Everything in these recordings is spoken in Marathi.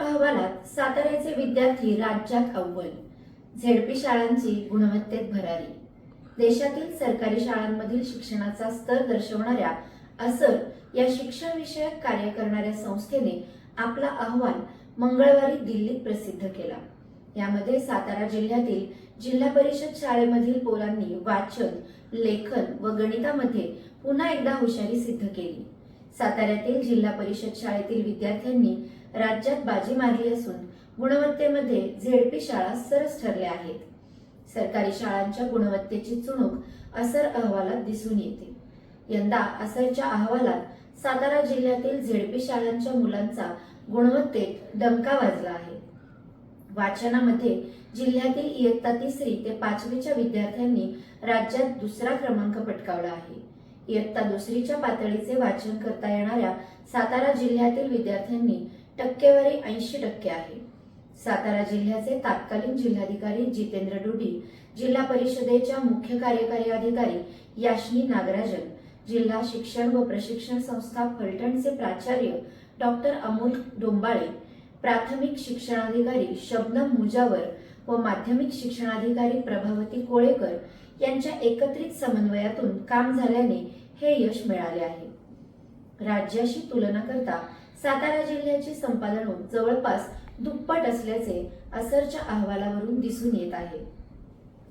अहवालात साताऱ्याचे विद्यार्थी राज्यात अव्वल. झेडपी शाळांची गुणवत्तेत भरारी. देशातील सरकारी शाळांमधील शिक्षणाचा स्तर दर्शवणाऱ्या असर या शिक्षणविषयक कार्य करणाऱ्या संस्थेने आपला अहवाल मंगळवारी दिल्लीत प्रसिद्ध केला. यामध्ये सातारा जिल्ह्यातील जिल्हा परिषद शाळेमधील पोरांनी वाचन लेखन व गणितामध्ये पुन्हा एकदा हुशारी सिद्ध केली. साताऱ्यातील जिल्हा परिषद शाळेतील विद्यार्थ्यांनी राज्यात बाजी मारली असून गुणवत्तेमध्ये झेडपी शाळा सरस ठरल्या आहेत. सरकारी शाळांच्या गुणवत्तेची चुणूक असर अहवालात दिसून येते. यंदा असरच्या अहवालात सातारा जिल्ह्यातील झेडपी शाळांच्या मुलांचा गुणवत्तेत दमका वाजला आहे. वाचनामध्ये जिल्ह्यातील इयत्ता तिसरी ते पाचवीच्या विद्यार्थ्यांनी राज्यात दुसरा क्रमांक पटकावला आहे. इयत्ता दुसरीच्या पातळीचे वाचन करता येणाऱ्या सातारा जिल्ह्यातील विद्यार्थ्यांनी टक्केवारी ऐंशी टक्के आहे. सातारा जिल्ह्याचे तत्कालीन जिल्हाधिकारी जितेंद्र डुडी जिल्हा परिषदेच्या मुख्य कार्यकारी अधिकारी याशनी नागराजन जिल्हा शिक्षण व प्रशिक्षण संस्था फलटणचे प्राचार्य डॉक्टर अमोल डोंबाळे प्राथमिक शिक्षणाधिकारी शबनम मुजावर व माध्यमिक शिक्षणाधिकारी प्रभावती कोळेकर यांच्या एकत्रित समन्वयातून काम झाल्याने हे यश मिळाले आहे. राज्याशी तुलना करता सातारा जिल्ह्याची संपादनूक जवळपास दुप्पट असल्याचे असरच्या अहवालावरून दिसून येत आहे.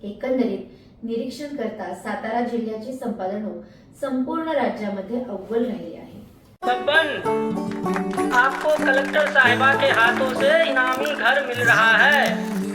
एकंदरीत निरीक्षण करता सातारा जिल्ह्याची संपादनूक संपूर्ण राज्यामध्ये अव्वल राहिली आहे. आपको कलेक्टर साहिबा के हाथों से इनामी घर मिल रहा है।